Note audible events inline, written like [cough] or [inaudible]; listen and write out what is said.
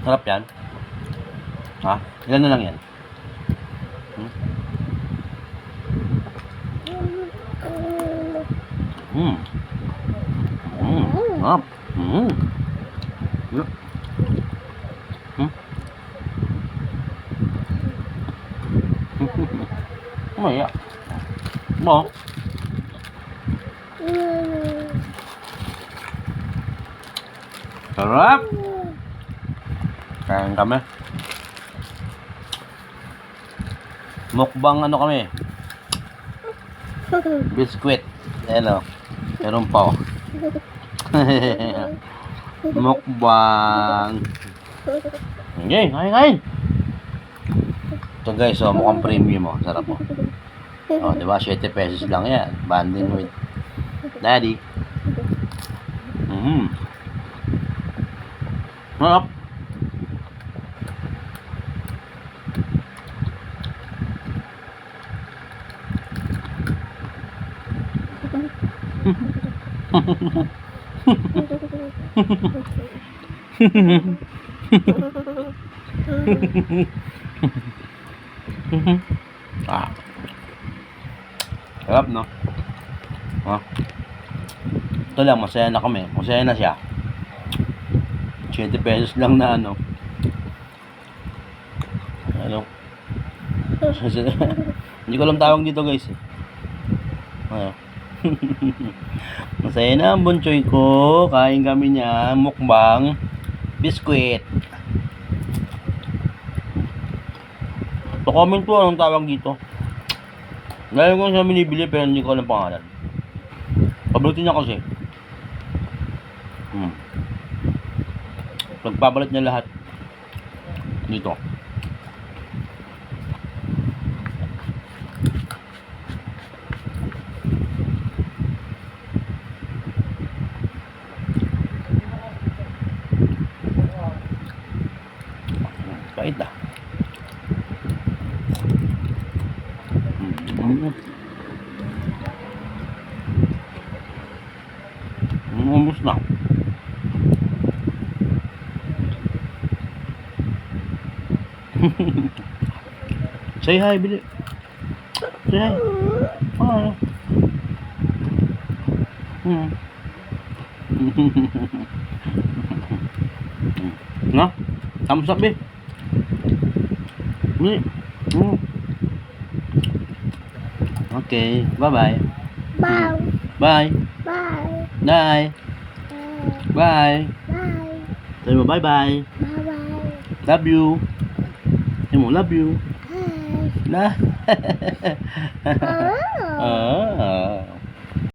Sarap yan. Ha? Ilan na lang yan? Hmm. Hmm. Sarap. Hmm. Hmm. Maya. Mo. Sarap. Kain kami. Mukbang ano kami? [laughs] Biskwit. Ayan o. Meron pa o. [laughs] Mukbang. Okay, kain, kain. Ito guys, oh, mukhang premium oh. Sarap oh. Oh, di ba? 7 pesos lang yan. Banding with daddy. Mm. Sarap. Ah. Sarap, no? Ha? Ito lang, masaya na kami. Masaya na siya. 20 pesos lang na ano. Ano? [laughs] Hindi ko alam tawag dito guys. eh. [laughs] Masaya na ang bunchoy ko. Kain kami niya. Mukbang. Biskwit. Pa-comment po anong tawag dito. Ngayon ko siya binibili pero hindi ko alam pangalan. Pabalutin niya kasi. Hmm. Pagbabalat niya lahat. Dito. Pait ah. Mm. Mm, Umus na. [laughs] Say hi, Bili. Say hi. Hi. Hmm. [laughs] Na? Thumbs up, Ừ. ok Bye. Bye. Bye. Bye. Bye. Bye. Thầy một bye bye. Bye bye. Love you. Em muốn love you. Hi. [laughs] Đó. ờ. ờ.